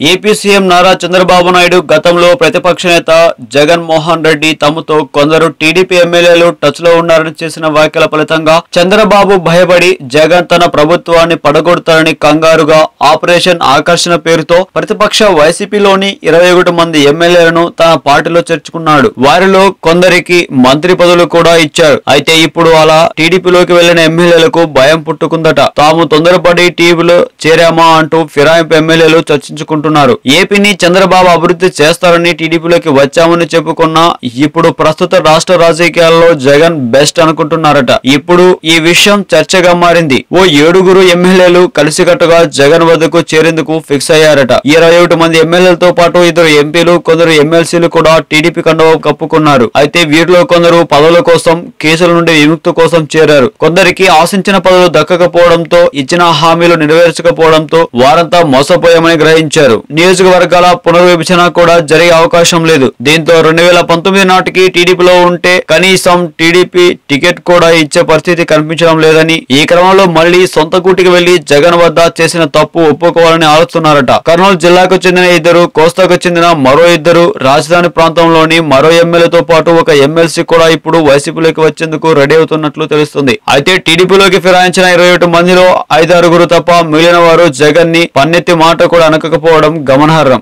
AP CM Nara Chandrababu Naidu గతంలో ప్రతిపక్ష నేత జగన్ మోహన్ రెడ్డి తమతో కొందరు టీడీపీ ఎమ్మెల్యేలు టచ్లో ఉన్నారని చేసిన వ్యాఖ్యల ఫలితంగా చంద్రబాబు భయపడి జగన్ తన ప్రభుత్వాన్ని పడగొడతారని కంగారుగా ఆపరేషన్ ఆకర్షణ పేరుతో ప్రతిపక్ష వైసీపీలోని ఇరవై ఒకటి మంది ఎమ్మెల్యేలను తన పార్టీలో చేర్చుకున్నాడు. వారిలో కొందరికి మంత్రి పదవులు కూడా ఇచ్చారు. అయితే ఇప్పుడు అలా టీడీపీలోకి వెళ్ళిన ఎమ్మెల్యేలకు భయం పుట్టుకుందట. తాము తొందరపడి టీవీలో చేరామా అంటూ ఫిరాయింపు ఎమ్మెల్యేలు చర్చించుకుంటున్నారు. ఏపీని చంద్రబాబు అభివృద్ధి చేస్తారని టీడీపీలోకి వచ్చామని చెప్పుకున్నా ఇప్పుడు ప్రస్తుత రాష్ట్ర రాజకీయాల్లో జగన్ బెస్ట్ అనుకుంటున్నారట. ఇప్పుడు ఈ విషయం చర్చగా మారింది. ఓ ఏడుగురు ఎమ్మెల్యేలు కలిసికట్టుగా జగన్ వద్దకు చేరేందుకు ఫిక్స్ అయ్యారట. ఇరవై ఒకటి మంది ఎమ్మెల్యేలతో పాటు ఇద్దరు ఎంపీలు కొందరు ఎమ్మెల్సీలు కూడా టీడీపీ కండవ కప్పుకున్నారు. అయితే వీరిలో కొందరు పదవుల కోసం కేసుల నుండి విముక్తి కోసం చేరారు. కొందరికి ఆశించిన పదవులు దక్కకపోవడంతో ఇచ్చిన హామీలు నెరవేర్చకపోవడంతో వారంతా మోసపోయామని గ్రహించారు. నియోజకవర్గాల పునర్విభజన కూడా జరిగే అవకాశం లేదు. దీంతో రెండు వేల పంతొమ్మిది నాటికి టీడీపీలో ఉంటే కనీసం టీడీపీ టికెట్ కూడా ఇచ్చే పరిస్థితి కనిపించడం లేదని ఈ క్రమంలో మళ్ళీ సొంత కూటికి వెళ్ళి జగన్ వద్ద చేసిన తప్పు ఒప్పుకోవాలని ఆలోచిస్తున్నారట. కర్నూలు జిల్లాకు చెందిన ఇద్దరు కోస్తాకు చెందిన మరో ఇద్దరు రాజధాని ప్రాంతంలోని మరో ఎమ్మెల్యేతో పాటు ఒక ఎమ్మెల్సీ కూడా ఇప్పుడు వైసీపీలోకి వచ్చేందుకు రెడీ అవుతున్నట్లు తెలుస్తుంది. అయితే టీడీపీలోకి ఫిరాయించిన ఇరవై మందిలో ఐదారుగురు తప్ప మిగిలిన వారు జగన్ని పన్నెత్తి మాట కూడా అనకపోవడం గమనార్హం